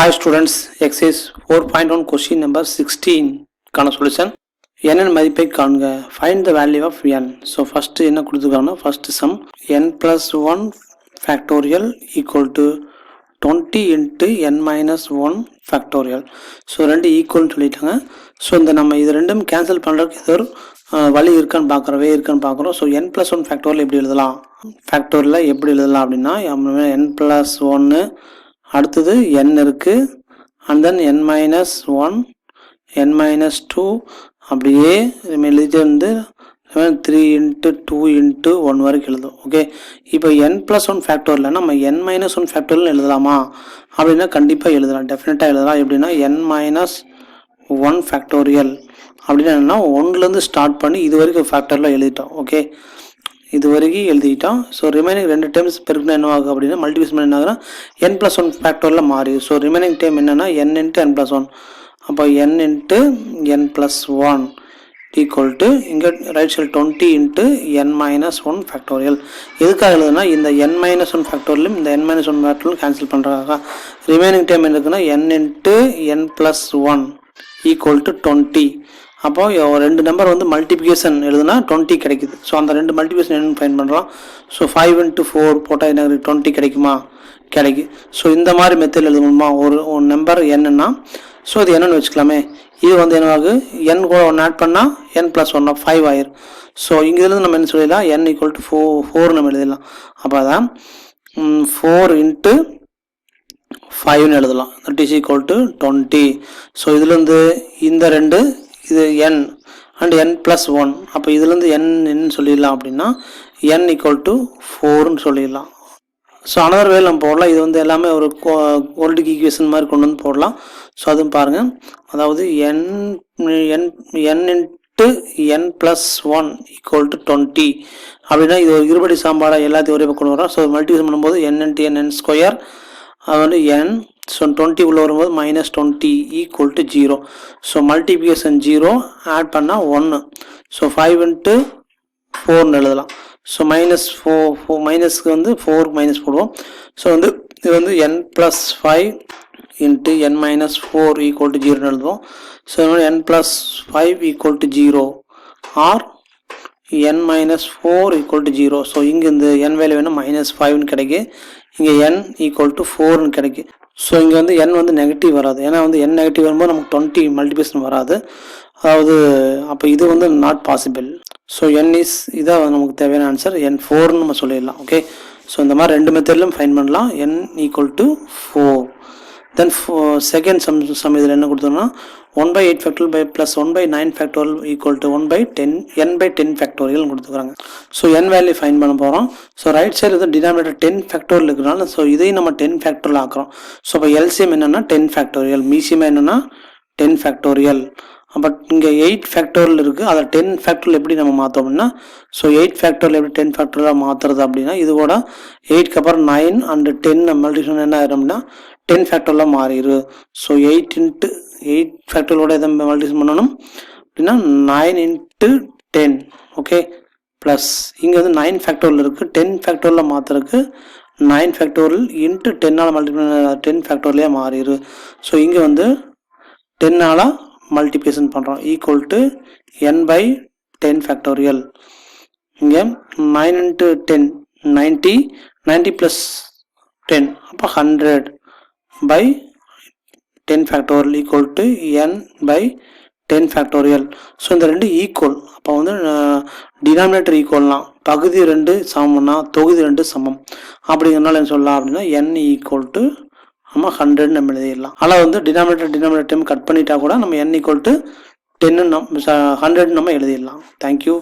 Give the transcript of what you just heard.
Hi students exercise four point one question number சிக்ஸ்டீன்கான solution என்னென்ன மதிப்பை காண்க. Find the value of n so first என்ன கொடுத்துருக்காங்கன்னா first sum n plus one factorial equal to twenty into n minus one factorial so ரெண்டு ஈக்குவல்னு சொல்லிட்டாங்க. So இந்த நம்ம இது ரெண்டும் கேன்சல் பண்ணுறதுக்கு ஏதோ ஒரு வழி இருக்கான்னு பார்க்குறவே இருக்கான்னு பார்க்குறோம் so n plus one factorial எப்படி எழுதலாம்? ஃபேக்டோரியலில் எப்படி எழுதலாம் அப்படின்னா என் ப்ளஸ் ஒன்று அடுத்தது n இருக்கு. And then n minus one n minus two அப்படியே எழுதிட்டு வந்து three into two into one வரைக்கும் எழுதும். ஓகே இப்போ n ப்ளஸ் ஒன் ஃபேக்டோரில் நம்ம n மைனஸ் ஒன் ஃபேக்டோரியல் எழுதலாமா? அப்படின்னா கண்டிப்பாக எழுதலாம். டெஃபினட்டாக எழுதலாம். எப்படின்னா n மைனஸ் ஒன் ஃபேக்டோரியல் அப்படின்னு என்னென்னா ஒன்லேருந்து ஸ்டார்ட் பண்ணி இது வரைக்கும் ஃபேக்டரில் எழுதிட்டோம். ஓகே இது வரைக்கும் எழுதிட்டோம் ஸோ ரிமைனிங் ரெண்டு டைம்ஸ் பெருக்குனா என்ன ஆகும் அப்படின்னா மல்டிபிகேஷன் என்ன ஆகுதுன்னா என் ப்ளஸ் ஒன் ஃபேக்டரில் மாறி. ஸோ ரிமைனிங் டைம் என்னன்னா n into n plus one அப்போ n into n plus one equal to இங்கே right side twenty into n minus one factorial எதுக்காக எழுதுனா இந்த என் மைனஸ் ஒன் ஃபேக்டோரியலும் இந்த n minus one factorial cancel பண்ணுறாங்க ரிமைனிங் டைம் என்ன இருக்குன்னா n into n plus one equal to twenty அப்போ ரெண்டு நம்பர் வந்து மல்டிபிகேஷன் எழுதுனா டுவெண்ட்டி கிடைக்குது. ஸோ அந்த ரெண்டு மல்டிபிகேஷன் என்னன்னு ஃபைன் பண்ணுறோம் ஸோ ஃபைவ் இன்ட்டு ஃபோர் போட்டால் என்ன டுவெண்ட்டி கிடைக்குமா? கிடைக்கு ஸோ இந்த மாதிரி மெத்தட் எழுதணுமா? ஒரு ஒரு நம்பர் என்னன்னா ஸோ இது என்னன்னு வச்சுக்கலாமே. இது வந்து என்னவாகு என் கூட ஒன்று ஆட் பண்ணால் என் ப்ளஸ் ஒன் ஃபைவ் ஆயிரும். ஸோ இங்கேருந்து நம்ம என்ன சொல்லிடலாம்? N equal to four four நம்ம எழுதிடலாம். அப்போ தான் ஃபோர் இன்ட்டு ஃபைவ்னு எழுதலாம். That is equal to twenty so இதுலேருந்து இந்த ரெண்டு இது n and n plus one அப்போ இதுலேருந்து என் என்ன சொல்லிடலாம் அப்படின்னா என் ஈக்குவல் டு ஃபோர்னு சொல்லிடலாம். ஸோ அனதர் வேல் நம்ம போடலாம். இது வந்து எல்லாமே ஒரு ஓல்டு ஈக்குவேஷன் மாதிரி கொண்டு வந்து போடலாம். ஸோ அதுவும் பாருங்கள் அதாவது n n n into n plus one equal to twenty அப்படின்னா இது ஒரு இருபடி சாம்பாடாக எல்லாத்தையும் ஒரே கொண்டு வரோம் ஸோ மல்டிபிகேஷன் பண்ணும்போது என் இன்ட்டு என் என் ஸ்கொயர் அது வந்து என் ஸோ டுவெண்ட்டி உள்ளே வரும்போது minus twenty equal to zero so multiplication zero add பண்ணால் ஒன்று ஸோ ஃபைவ் இன்ட்டு ஃபோர்னு எழுதலாம். ஸோ மைனஸ் ஃபோர் ஃபோர் மைனஸ்க்கு வந்து ஃபோர் மைனஸ் போடுவோம். ஸோ வந்து இது வந்து n plus five into n minus four equal to ஜீரோன்னு எழுதுவோம். So n plus five equal to zero or n minus four equal to zero so இங்கே இந்த என் வேல்யூ வேணும் மைனஸ் ஃபைவ்னு கிடைக்கு. இங்கே என் ஈக்குவல் டு ஃபோர்னு கிடைக்கு. ஸோ இங்கே வந்து என் வந்து நெகட்டிவ் வராது. ஏன்னா வந்து என் நெகட்டிவ் வரும்போது நமக்கு டுவெண்ட்டி மல்டிபிளேஷன் வராது. அதாவது அப்போ இது வந்து not possible so n is இதான் நமக்கு தேவையான ஆன்சர் என் ஃபோர்னு நம்ம சொல்லிடலாம். ஓகே ஸோ இந்த மாதிரி ரெண்டு மெத்தட்லையும் ஃபைன் பண்ணலாம். N equal to four then second sum sum இதில் என்ன கொடுத்தோம்னா one by eight factorial by plus one by nine factorial equal to one by ten n by ten factorial கொடுத்துருக்காங்க. ஸோ என் value find பண்ண போகிறோம் so right side வந்து denominator ten factorial இருக்கிறனால so இதையும் நம்ம டென் ஃபேக்டோரியல் ஆக்குறோம். So இப்போ LCM என்னென்னா டென் ஃபேக்டோரியல் மீசியம் என்னென்னா டென் ஃபேக்டோரியல் பட் இங்கே எயிட் ஃபேக்டோரியல் இருக்குது அதை டென் ஃபேக்டோரியல் எப்படி நம்ம மாற்றோம்னா ஸோ எயிட் ஃபேக்டோரியல் எப்படி டென் ஃபேக்டோரியலாக மாற்றுறது அப்படின்னா இது கூட எயிட்க்கு அப்புறம் நைன் அண்டு டென் மல்டிஷன் என்ன ஆயிரும்னா டென் ஃபேக்டோரியலாக மாறிடு ஸோ எயிட் இன்ட்டு எயிட் ஃபேக்டோரியலோட எதை மல்டிஷன் பண்ணணும். அப்படின்னா nine into ten okay plus இங்கே வந்து நைன் ஃபேக்டோரியல் இருக்குது டென் ஃபேக்டோரியலில் மாற்றுறதுக்கு நைன் ஃபேக்டோரியல் இன்ட்டு டென்னால் மல்டிபிள் டென் ஃபேக்டோரியலே மாறிடு ஸோ இங்கே வந்து டென்னால் மல்டிப்ளிகேஷன் பண்ணுறோம் equal to n by ten factorial இங்கே nine into ten ninety ninety plus ten அப்போ hundred by ten factorial equal to n by ten factorial so இந்த ரெண்டு ஈக்குவல் அப்போ வந்து டினாமினேட்டர் ஈக்குவல்னா பகுதி ரெண்டு சமம்னா தொகுதி ரெண்டு சமம். அப்படிங்கிறனால என்ன சொல்லலாம் அப்படின்னா என் ஈக்குவல் டு நம்ம ஹண்ட்ரட் நம்ம எழுதிடலாம். ஆனால் வந்து டினாமினேட்டர் டினாமினேட்டர் டைம் கட் பண்ணிட்டா கூட நம்ம என் ஈக்குவல் டு டென்னு நம் ஹண்ட்ரட் நம்ம எழுதிடலாம். Thank you